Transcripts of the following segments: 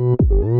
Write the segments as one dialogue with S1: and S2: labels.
S1: Música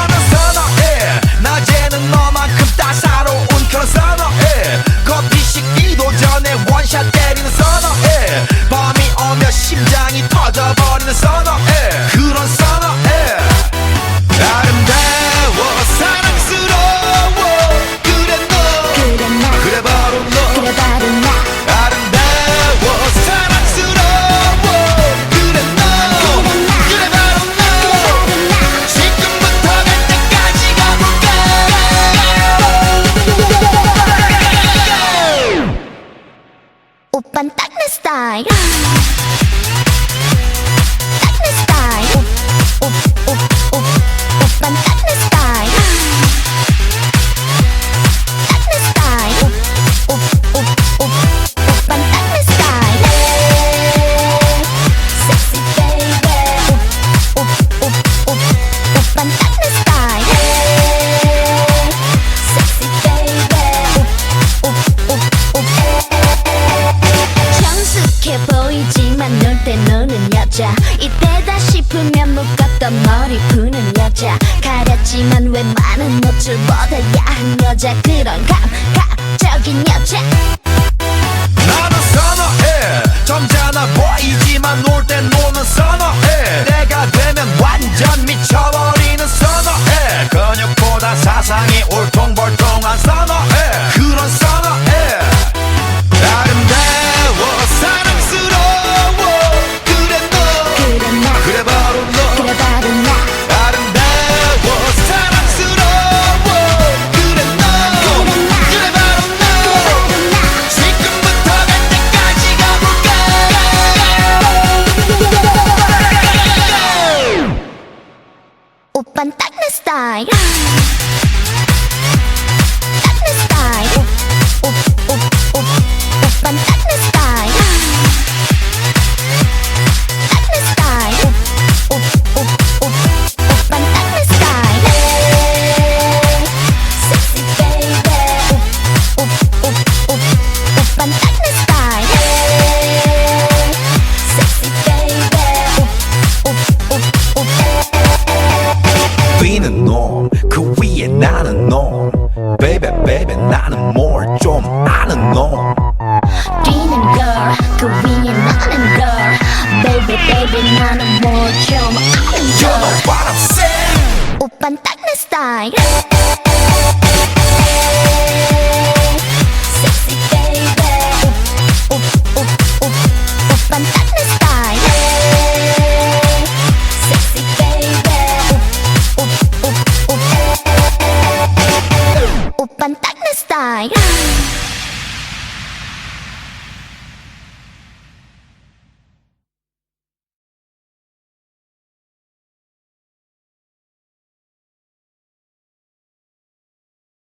S2: night. 착해
S1: 보이지만 놀 때 노는 여자. 이때다 싶으면 묶었던 머리 푸는 여자. 가렸지만 웬만한 노출보다 야한 여자. 그런 감각적인 여자.
S2: Upan tak na style Tak na style the norm 그 위에 나는 norm Baby baby 나는 뭘좀 아는 놈
S1: 뛰는 girl 그 위에 나는 girl. Baby baby 나는 뭘좀 아는 girl
S2: You know what I'm saying.
S1: 오빤 딱내 스타일 this time.